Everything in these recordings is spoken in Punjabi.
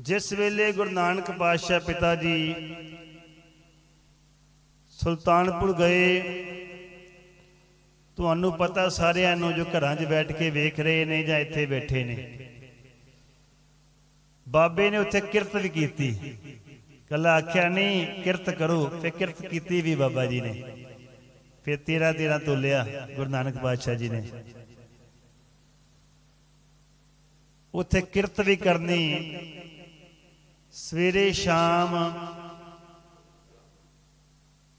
ਜਿਸ ਵੇਲੇ ਗੁਰੂ ਨਾਨਕ ਪਾਤਸ਼ਾਹ ਪਿਤਾ ਜੀ ਸੁਲਤਾਨਪੁਰ ਗਏ, ਤੁਹਾਨੂੰ ਪਤਾ ਸਾਰਿਆਂ ਨੂੰ ਜੋ ਘਰਾਂ 'ਚ ਬੈਠ ਕੇ ਵੇਖ ਰਹੇ ਨੇ ਜਾਂ ਇੱਥੇ ਬੈਠੇ ਨੇ। ਬਾਬੇ ਨੇ ਉੱਥੇ ਕਿਰਤ ਵੀ ਕੀਤੀ। ਕੱਲਾ ਆਖਿਆ, ਨਹੀਂ, ਕਿਰਤ ਕਰੋ। ਤੇ ਕਿਰਤ ਕੀਤੀ ਵੀ ਬਾਬਾ ਜੀ ਨੇ। ਫਿਰ 13 13 ਤੋਲਿਆ ਗੁਰੂ ਨਾਨਕ ਪਾਤਸ਼ਾਹ ਜੀ ਨੇ। ਉੱਥੇ ਕਿਰਤ ਵੀ ਕਰਨੀ ਸਵੇਰੇ ਸ਼ਾਮ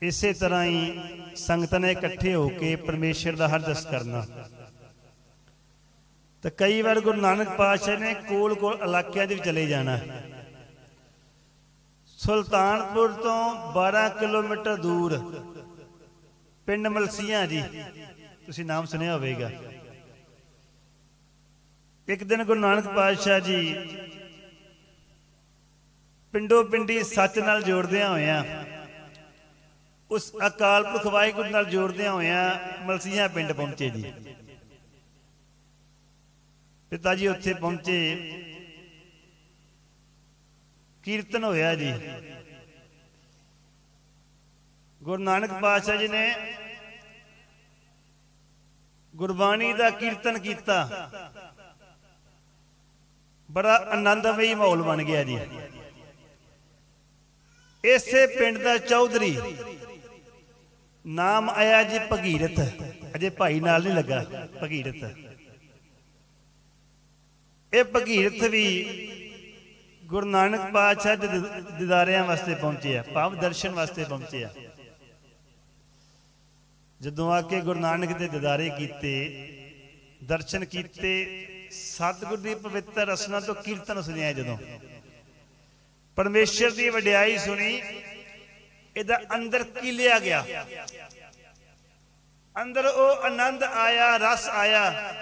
ਇਸੇ ਤਰ੍ਹਾਂ ਹੀ ਸੰਗਤਾਂ ਨੇ ਇਕੱਠੇ ਹੋ ਕੇ ਪਰਮੇਸ਼ਰ ਦਾ ਹਰ ਹਰਦਸ ਕਰਨਾ। ਤਾਂ ਕਈ ਵਾਰ ਗੁਰੂ ਨਾਨਕ ਪਾਤਸ਼ਾਹ ਨੇ ਕੋਲ ਕੋਲ ਇਲਾਕਿਆਂ ਦੇ ਵਿੱਚ ਚਲੇ ਜਾਣਾ। ਸੁਲਤਾਨਪੁਰ ਤੋਂ 12 ਕਿਲੋਮੀਟਰ ਦੂਰ ਪਿੰਡ ਮਲਸੀਆਂ ਜੀ, ਤੁਸੀਂ ਨਾਮ ਸੁਣਿਆ ਹੋਵੇਗਾ। ਇੱਕ ਦਿਨ ਗੁਰੂ ਨਾਨਕ ਪਾਤਸ਼ਾਹ ਜੀ ਪਿੰਡੋ ਪਿੰਡੀ ਸੱਚ ਨਾਲ ਜੋੜਦਿਆਂ ਹੋਇਆਂ, ਉਸ ਅਕਾਲ ਪੁਰਖ ਵਾਹਿਗੁਰੂ ਨਾਲ ਜੋੜਦਿਆਂ ਹੋਇਆਂ ਮਲਸੀਆਂ ਪਿੰਡ ਪਹੁੰਚੇ ਜੀ। ਪਿਤਾ ਜੀ ਉੱਥੇ ਪਹੁੰਚੇ। ਕੀਰਤਨ ਹੋਇਆ ਜੀ। ਗੁਰੂ ਨਾਨਕ ਪਾਤਸ਼ਾਹ ਜੀ ਨੇ ਗੁਰਬਾਣੀ ਦਾ ਕੀਰਤਨ ਕੀਤਾ। ਬੜਾ ਆਨੰਦਮਈ ਮਾਹੌਲ ਬਣ ਗਿਆ ਜੀ। ਇਸੇ ਪਿੰਡ ਦਾ ਚੌਧਰੀ। ਨਾਮ ਆਇਆ ਜੀ ਭਗੀਰਥ। ਅਜੇ ਭਾਈ ਨਾਲ ਨਹੀਂ ਲੱਗਾ, ਭਗੀਰਥ। ਇਹ ਭਗੀਰਥ ਵੀ ਗੁਰੂ ਨਾਨਕ ਪਾਤਸ਼ਾਹ ਦੇ ਦਿ- ਦਿਦਾਰਿਆਂ ਵਾਸਤੇ ਪਹੁੰਚੇ ਆ, ਭਾਵ ਦਰਸ਼ਨ ਵਾਸਤੇ ਪਹੁੰਚੇ ਆ। ਜਦੋਂ ਆ ਕੇ ਗੁਰੂ ਨਾਨਕ ਦੇ ਦਿਦਾਰੇ ਕੀਤੇ, ਦਰਸ਼ਨ ਕੀਤੇ, ਸਤਿਗੁਰ ਦੀ ਪਵਿੱਤਰ ਰਸਨਾ ਤੋਂ ਕੀਰਤਨ ਸੁਣਿਆ ਜਦੋਂ। ਪਰਮੇਸ਼ਰ ਦੀ ਵਡਿਆਈ ਸੁਣੀ, ਇਹਦਾ ਅੰਦਰ ਕੀਲਿਆ ਗਿਆ? ਅੰਦਰ ਉਹ ਆਨੰਦ ਆਇਆ, ਰਸ ਆਇਆ,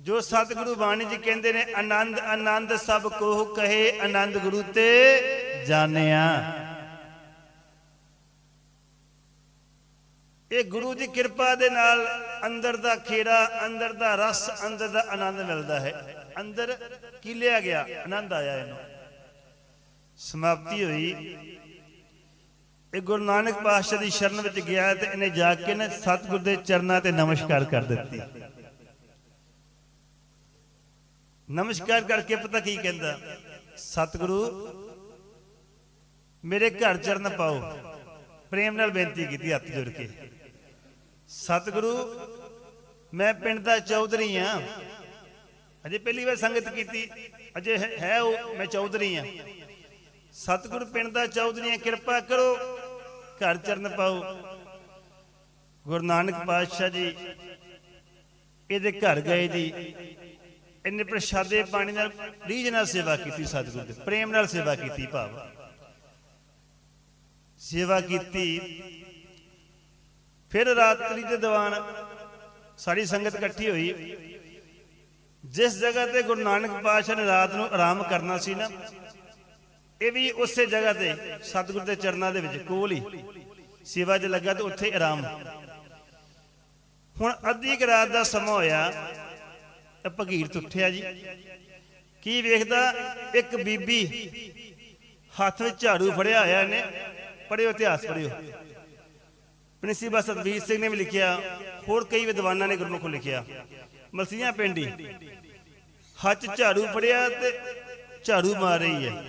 ਜੋ ਸਤਿਗੁਰੂ ਬਾਣੀ ਜੀ ਕਹਿੰਦੇ ਨੇ, ਆਨੰਦ ਆਨੰਦ ਸਭ ਕੋਹ ਕਹੇ, ਆਨੰਦ ਗੁਰੂ ਤੇ ਜਾਣਿਆ। ਇਹ ਗੁਰੂ ਦੀ ਕਿਰਪਾ ਦੇ ਨਾਲ ਅੰਦਰ ਦਾ ਖੇੜਾ, ਅੰਦਰ ਦਾ ਰਸ, ਅੰਦਰ ਦਾ ਆਨੰਦ ਮਿਲਦਾ ਹੈ। ਅੰਦਰ ਕੀ ਲਿਆ ਗਿਆ? ਆਨੰਦ ਆਇਆ ਇਹਨੂੰ। ਸਮਾਪਤੀ ਹੋਈ। ਇਹ ਗੁਰੂ ਨਾਨਕ ਪਾਤਸ਼ਾਹ ਦੀ ਸ਼ਰਨ ਵਿੱਚ ਗਿਆ ਤੇ ਇਹਨੇ ਜਾ ਕੇ ਨਾ ਸਤਿਗੁਰ ਦੇ ਚਰਨਾਂ ਤੇ ਨਮਸਕਾਰ ਕਰ ਦਿੱਤੀ। ਨਮਸਕਾਰ ਕਰਕੇ ਪਤਾ ਕੀ ਕਹਿੰਦਾ? ਸਤਿਗੁਰੂ, ਮੇਰੇ ਘਰ ਚਰਨ ਪਾਓ। ਪ੍ਰੇਮ ਨਾਲ ਬੇਨਤੀ ਕੀਤੀ ਹੱਥ ਜੋੜ ਕੇ। ਸਤਿਗੁਰੂ, ਮੈਂ ਪਿੰਡ ਦਾ ਚੌਧਰੀ ਆ ਅਜੇ ਪਹਿਲੀ ਵਾਰ ਸੰਗਤ ਕੀਤੀ। ਅਜੇ ਹੈ- ਉਹ, ਮੈਂ ਚੌਧਰੀ ਆ ਸਤਿਗੁਰੂ ਪਿੰਡ ਦਾ ਚੌਧਰੀ ਆ ਕਿਰਪਾ ਕਰੋ, ਘਰ ਚਰਨ ਪਾਓ। ਗੁਰੂ ਨਾਨਕ ਪਾਤਸ਼ਾਹ ਜੀ, ਇਹਦੇ ਘਰ ਗਏ ਜੀ। ਇੰਨੇ ਪ੍ਰਸ਼ਾਦੇ ਪਾਣੀ ਨਾਲ, ਰੀਝ ਨਾਲ ਸੇਵਾ ਕੀਤੀ ਸਤਿਗੁਰੂ ਦੇ, ਪ੍ਰੇਮ ਨਾਲ ਸੇਵਾ ਕੀਤੀ ਭਾਵ। ਸੇਵਾ ਕੀਤੀ। ਫਿਰ ਰਾਤਰੀ ਦੇ ਦੀਵਾਨ ਸਾਰੀ ਸੰਗਤ ਇਕੱਠੀ ਹੋਈ। ਜਿਸ ਜਗ੍ਹਾ ਤੇ ਗੁਰੂ ਨਾਨਕ ਪਾਤਸ਼ਾਹ ਨੇ ਰਾਤ ਨੂੰ ਆਰਾਮ ਕਰਨਾ ਸੀ ਨਾ, ਇਹ ਵੀ ਉਸੇ ਜਗ੍ਹਾ ਤੇ, ਸਤਿਗੁਰ ਦੇ ਚਰਨਾਂ ਦੇ ਵਿੱਚ ਕੋਲ ਹੀ। ਸੇਵਾ 'ਚ ਲੱਗਾ ਤੇ ਉੱਥੇ ਆਰਾਮ। ਹੁਣ ਅੱਧੀ ਕੁ ਰਾਤ ਦਾ ਸਮਾਂ ਹੋਇਆ, ਤਾਂ ਭਗੀਰਥ ਉੱਠਿਆ ਜੀ। ਕੀ ਵੇਖਦਾ, ਇੱਕ ਬੀਬੀ ਹੱਥ ਵਿੱਚ ਝਾੜੂ ਫੜਿਆ ਹੋਇਆ ਇਹਨੇ ਪੜਿਓ ਇਤਿਹਾਸ ਪੜਿਓ ਪ੍ਰਿੰਸੀਪਲ ਸਤਵੀਰ ਸਿੰਘ ਨੇ ਵੀ ਲਿਖਿਆ, ਹੋਰ ਕਈ ਵਿਦਵਾਨਾਂ ਨੇ ਗੁਰਮੁਖ ਲਿਖਿਆ। ਮਲਸੀਆਂ ਪਿੰਡੀ। ਹੱਥ ਝਾੜੂ ਫੜਿਆ ਤੇ ਝਾੜੂ ਮਾਰ ਰਹੀ ਹੈ।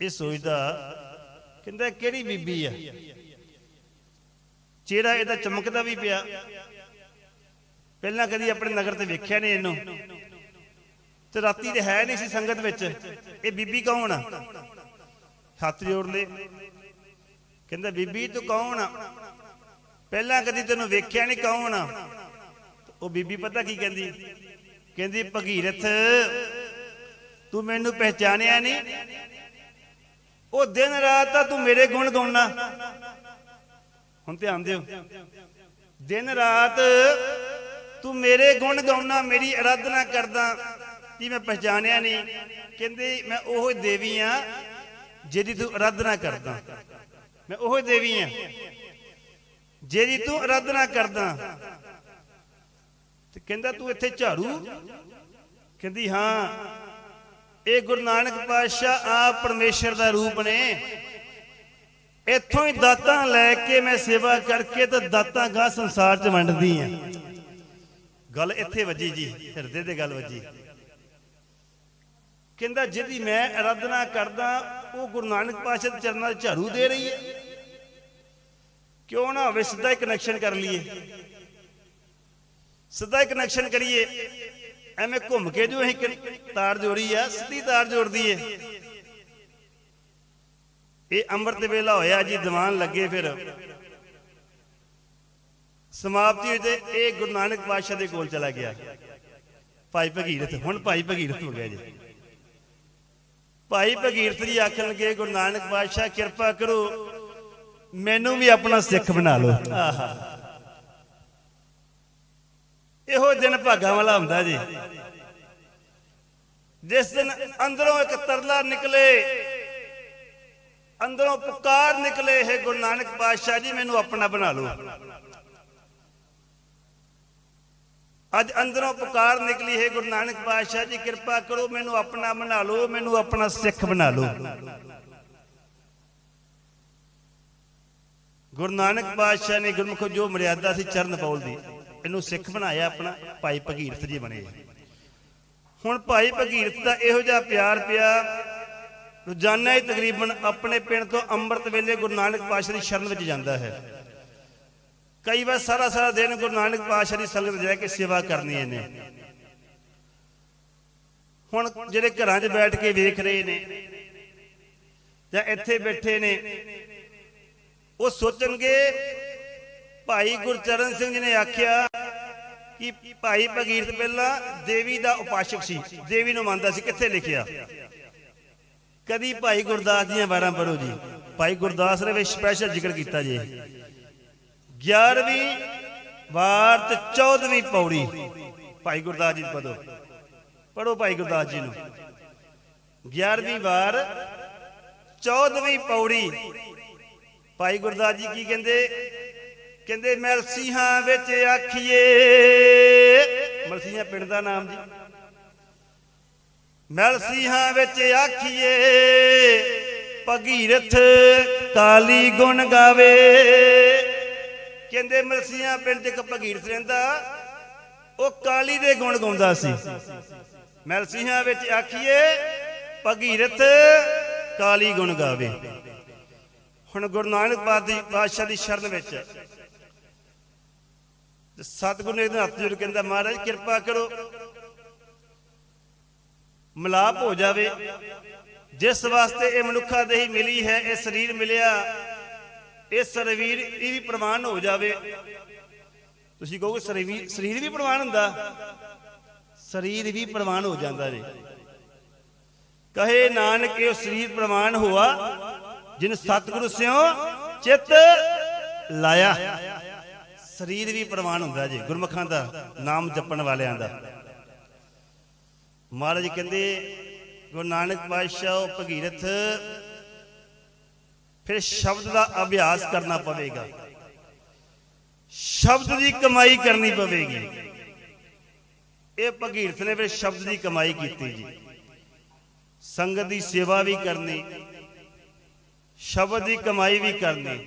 ਇਹ ਸੋਚਦਾ, ਕਹਿੰਦਾ, ਕਿਹੜੀ ਬੀਬੀ ਆ? ਚਿਹਰਾ ਇਹਦਾ ਚਮਕਦਾ ਵੀ ਪਿਆ। ਪਹਿਲਾਂ ਕਦੀ ਆਪਣੇ ਨਗਰ ਤੇ ਵੇਖਿਆ ਨਹੀਂ ਇਹਨੂੰ। ਤੇ ਰਾਤੀ ਤੇ ਹੈ ਨਹੀਂ ਸੀ ਸੰਗਤ ਵਿੱਚ। ਇਹ ਬੀਬੀ ਕੌਣ ਆ? ਹੱਥ ਜੋੜ ਲੈ। ਕਹਿੰਦਾ, ਬੀਬੀ, ਤੂੰ ਕੌਣ ਆ? ਪਹਿਲਾਂ ਕਦੀ ਤੈਨੂੰ ਵੇਖਿਆ ਨਹੀਂ ਕੌਣ ਆ। ਉਹ ਬੀਬੀ ਪਤਾ ਕੀ ਕਹਿੰਦੀ? ਕਹਿੰਦੀ, ਭਗੀਰਥ, ਤੂੰ ਮੈਨੂੰ ਪਹਿਚਾਨਿਆ ਨਹੀਂ। ਉਹ ਦਿਨ ਰਾਤ ਤਾਂ ਤੂੰ ਮੇਰੇ ਗੁਣ ਗਾਉਣਾ ਹੁਣ ਧਿਆਨ ਦਿਓ। ਦਿਨ ਰਾਤ ਤੂੰ ਮੇਰੇ ਗੁਣ ਗਾਉਣਾ ਮੇਰੀ ਅਰਾਧਨਾ ਕਰਦਾ ਕੀ ਮੈਂ ਪਛਾਣਿਆ ਨਹੀਂ। ਕਹਿੰਦੇ, ਮੈਂ ਉਹ ਦੇਵੀ ਆ ਜਿਹਦੀ ਤੂੰ ਅਰਾਧਨਾ ਕਰਦਾ। ਮੈਂ ਉਹ ਦੇਵੀ ਆ ਜਿਹਦੀ ਤੂੰ ਅਰਾਧਨਾ ਕਰਦਾ। ਤੇ ਕਹਿੰਦਾ ਤੂੰ ਇੱਥੇ ਝਾੜੂ? ਕਹਿੰਦੀ, ਹਾਂ, ਇਹ ਗੁਰੂ ਨਾਨਕ ਪਾਤਸ਼ਾਹ ਆਪ ਪਰਮੇਸ਼ਰ ਦਾ ਰੂਪ ਨੇ। ਇੱਥੋਂ ਹੀ ਦਾਤਾਂ ਲੈ ਕੇ ਮੈਂ ਸੇਵਾ ਕਰਕੇ ਤੇ ਦਾਤਾਂ ਗਾ ਸੰਸਾਰ 'ਚ ਵੰਡਦੀ ਆ। ਗੱਲ ਇੱਥੇ ਵੱਜੀ ਜੀ, ਹਿਰਦੇ ਤੇ ਗੱਲ ਵੱਜੀ। ਕਹਿੰਦਾ, ਜਿਹਦੀ ਮੈਂ ਅਰਾਧਨਾ ਕਰਦਾ, ਉਹ ਗੁਰੂ ਨਾਨਕ ਪਾਤਸ਼ਾਹ ਦੇ ਚਰਨਾਂ 'ਚ ਝਾੜੂ ਦੇ ਰਹੀ ਹੈ। ਕਿਉਂ ਨਾ ਹੋਵੇ ਸਿੱਧਾ ਕਨੈਕਸ਼ਨ ਕਰ ਲਈਏ। ਸਿੱਧਾ ਕਨੈਕਸ਼ਨ ਕਰੀਏ। ਐਵੇਂ ਘੁੰਮ ਕੇ ਜੋ ਅਸੀਂ ਤਾਰ ਜੋੜੀ ਆ, ਸਿੱਧੀ ਤਾਰ ਜੋੜਦੀ ਏ ਇਹ ਅੰਮ੍ਰਿਤ ਵੇਲਾ ਹੋਇਆ ਜੀ, ਦੀਵਾਨ ਲੱਗੇ ਫਿਰ। ਸਮਾਪਤੀ ਹੋਈ ਤੇ ਇਹ ਗੁਰੂ ਨਾਨਕ ਪਾਤਸ਼ਾਹ ਦੇ ਕੋਲ ਚਲਾ ਗਿਆ। ਭਾਈ ਭਗੀਰਥ, ਹੁਣ ਭਾਈ ਭਗੀਰਥ ਹੋ ਗਿਆ ਜੀ। ਭਾਈ ਭਗੀਰਥ ਜੀ ਆਖਣ ਲੱਗੇ, ਗੁਰੂ ਨਾਨਕ ਪਾਤਸ਼ਾਹ, ਕਿਰਪਾ ਕਰੋ, ਮੈਨੂੰ ਵੀ ਆਪਣਾ ਸਿੱਖ ਬਣਾ ਲਓ। ਆਹਾ। ਇਹੋ ਦਿਨ ਭਾਗਾਂ ਵਾਲਾ ਹੁੰਦਾ ਜੀ। ਜਿਸ ਦਿਨ ਅੰਦਰੋਂ ਇੱਕ ਤਰਲਾ ਨਿਕਲੇ, ਅੰਦਰੋਂ ਪੁਕਾਰ ਨਿਕਲੇ, ਹੈ ਗੁਰੂ ਨਾਨਕ ਪਾਤਸ਼ਾਹ ਜੀ, ਮੈਨੂੰ ਆਪਣਾ ਬਣਾ ਲਓ। ਅੱਜ ਅੰਦਰੋਂ ਪੁਕਾਰ ਨਿਕਲੀ, ਹੈ ਗੁਰੂ ਨਾਨਕ ਪਾਤਸ਼ਾਹ ਜੀ, ਕਿਰਪਾ ਕਰੋ, ਮੈਨੂੰ ਆਪਣਾ ਬਣਾ ਲਓ, ਮੈਨੂੰ ਆਪਣਾ ਸਿੱਖ ਬਣਾ ਲਓ। ਗੁਰੂ ਨਾਨਕ ਪਾਤਸ਼ਾਹ ਨੇ ਗੁਰਮੁਖ ਜੋ ਮਰਿਆਦਾ ਸੀ ਚਰਨ ਪੌਲ ਦੀ। ਇਹਨੂੰ ਸਿੱਖ ਬਣਾਇਆ ਆਪਣਾ, ਭਾਈ ਭਗੀਰਥ ਜੀ ਬਣੇ। ਹੁਣ ਭਾਈ ਭਗੀਰਥ ਦਾ ਇਹੋ ਜਿਹਾ ਪਿਆਰ ਪਿਆ, ਰੋਜ਼ਾਨਾ ਹੀ ਤਕਰੀਬਨ ਆਪਣੇ ਪਿੰਡ ਤੋਂ ਅੰਮ੍ਰਿਤ ਵੇਲੇ ਗੁਰੂ ਨਾਨਕ ਪਾਤਸ਼ਾਹ ਦੀ ਸ਼ਰਨ ਵਿੱਚ ਜਾਂਦਾ ਹੈ। ਕਈ ਵਾਰ ਸਾਰਾ ਸਾਰਾ ਦਿਨ ਗੁਰੂ ਨਾਨਕ ਪਾਤਸ਼ਾਹ ਦੀ ਸੰਗਤ ਰਹਿ ਕੇ ਸੇਵਾ ਕਰਨੀ ਇਹਨੇ। ਹੁਣ ਜਿਹੜੇ ਘਰਾਂ 'ਚ ਬੈਠ ਕੇ ਵੇਖ ਰਹੇ ਨੇ, ਜਾਂ ਇੱਥੇ ਬੈਠੇ ਨੇ, ਉਹ ਸੋਚਣਗੇ ਭਾਈ ਗੁਰਚਰਨ ਸਿੰਘ ਜੀ ਨੇ ਆਖਿਆ ਕਿ ਭਾਈ ਭਗੀਰਥ ਪਹਿਲਾਂ ਦੇਵੀ ਦਾ ਉਪਾਸ਼ਕ ਸੀ, ਦੇਵੀ ਨੂੰ ਮੰਨਦਾ ਸੀ, ਕਿੱਥੇ ਲਿਖਿਆ? ਕਦੀ ਭਾਈ ਗੁਰਦਾਸ ਦੀਆਂ ਬਾਰਾਂ ਪੜੋ ਜੀ। ਭਾਈ ਗੁਰਦਾਸ ਨੇ ਵੀ ਸਪੈਸ਼ਲ ਜ਼ਿਕਰ ਕੀਤਾ ਜੀ। 11ਵੀਂ ਵਾਰ ਤੇ 14ਵੀਂ ਪੌੜੀ। ਭਾਈ ਗੁਰਦਾਸ ਜੀ ਪੜੋ ਪੜੋ ਭਾਈ ਗੁਰਦਾਸ ਜੀ ਨੂੰ। 11ਵੀਂ ਵਾਰ 14ਵੀਂ ਪੌੜੀ। ਭਾਈ ਗੁਰਦਾਸ ਜੀ ਕੀ ਕਹਿੰਦੇ? ਕਹਿੰਦੇ ਮਲਸੀਹਾਂ ਵਿੱਚ ਆਖੀਏ। ਮਲਸੀਹਾਂ ਪਿੰਡ ਦਾ ਨਾਮ ਜੀ। ਮਲਸੀਹਾਂ ਵਿੱਚ ਆਖੀਏ, ਭਗੀਰਥ ਕਾਲੀ ਗੁਣ ਗਾਵੇ। ਕਹਿੰਦੇ ਮਲਸੀਆਂ ਪਿੰਡ 'ਚ ਇੱਕ ਭਗੀਰਥ ਰਹਿੰਦਾ, ਉਹ ਕਾਲੀ ਦੇ ਗੁਣ ਗਾਉਂਦਾ ਸੀ। ਮਲਸੀਹਾਂ ਵਿੱਚ ਆਖੀਏ, ਭਗੀਰਥ ਕਾਲੀ ਗੁਣ ਗਾਵੇ। ਹੁਣ ਗੁਰੂ ਨਾਨਕ ਪਾਤਸ਼ਾਹ ਦੀ ਸ਼ਰਨ ਵਿੱਚ ਤੇ ਸਤਿਗੁਰੂ ਨੇ ਇਹਦੇ ਹੱਥ ਜੋੜ ਕਹਿੰਦਾ, ਮਹਾਰਾਜ, ਕਿਰਪਾ ਕਰੋ। ਮਲਾਪ ਹੋ ਜਾਵੇ। ਜਿਸ ਵਾਸਤੇ ਇਹ ਮਨੁੱਖਾ ਦੇਹੀ ਮਿਲੀ ਹੈ, ਇਹ ਸਰੀਰ ਮਿਲਿਆ, ਇਹ ਸਰੀਰ ਇਹ ਵੀ ਪ੍ਰਮਾਣ ਹੋ ਜਾਵੇ। ਤੁਸੀਂ ਕਹੋਗੇ, ਸਰੀਰ ਸਰੀਰ ਵੀ ਪ੍ਰਮਾਣ ਹੁੰਦਾ? ਸਰੀਰ ਵੀ ਪ੍ਰਮਾਣ ਹੋ ਜਾਂਦਾ ਜੀ। ਕਹੇ ਨਾਨਕ, ਇਹ ਸਰੀਰ ਪ੍ਰਮਾਣ ਹੋਆ, ਜਿਨ ਸਤਿਗੁਰੂ ਸਿਓ ਚਿੱਤ ਲਾਇਆ। ਸਰੀਰ ਵੀ ਪ੍ਰਵਾਨ ਹੁੰਦਾ ਜੀ, ਗੁਰਮੁਖਾਂ ਦਾ ਨਾਮ ਜਪਣ ਵਾਲਿਆਂ ਦਾ। ਮਹਾਰਾਜ ਕਹਿੰਦੇ, ਗੁਰੂ ਨਾਨਕ ਪਾਤਸ਼ਾਹ ਭਗੀਰਥ, ਫਿਰ ਸ਼ਬਦ ਦਾ ਅਭਿਆਸ ਕਰਨਾ ਪਵੇਗਾ। ਸ਼ਬਦ ਦੀ ਕਮਾਈ ਕਰਨੀ ਪਵੇਗੀ। ਇਹ ਭਗੀਰਥ ਨੇ ਫਿਰ ਸ਼ਬਦ ਦੀ ਕਮਾਈ ਕੀਤੀ ਜੀ। ਸੰਗਤ ਦੀ ਸੇਵਾ ਵੀ ਕਰਨੀ, ਸ਼ਬਦ ਦੀ ਕਮਾਈ ਵੀ ਕਰਨੀ।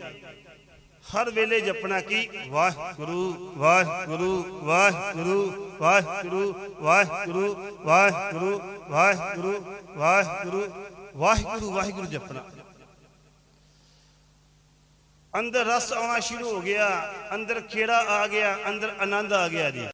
ਹਰ ਵੇਲੇ ਜਪਣਾ ਕੀ? ਵਾਹਿਗੁਰੂ ਵਾਹਿਗੁਰੂ ਵਾਹਿਗੁਰੂ ਵਾਹਿਗੁਰੂ ਵਾਹਿਗੁਰੂ ਵਾਹਿਗੁਰੂ ਵਾਹਿਗੁਰੂ ਵਾਹਿਗੁਰੂ ਵਾਹਿਗੁਰੂ ਵਾਹਿਗੁਰੂ ਜਪਣਾ। ਅੰਦਰ ਰਸ ਆਉਣਾ ਸ਼ੁਰੂ ਹੋ ਗਿਆ, ਅੰਦਰ ਖੇੜਾ ਆ ਗਿਆ, ਅੰਦਰ ਆਨੰਦ ਆ ਗਿਆ ਜੀ।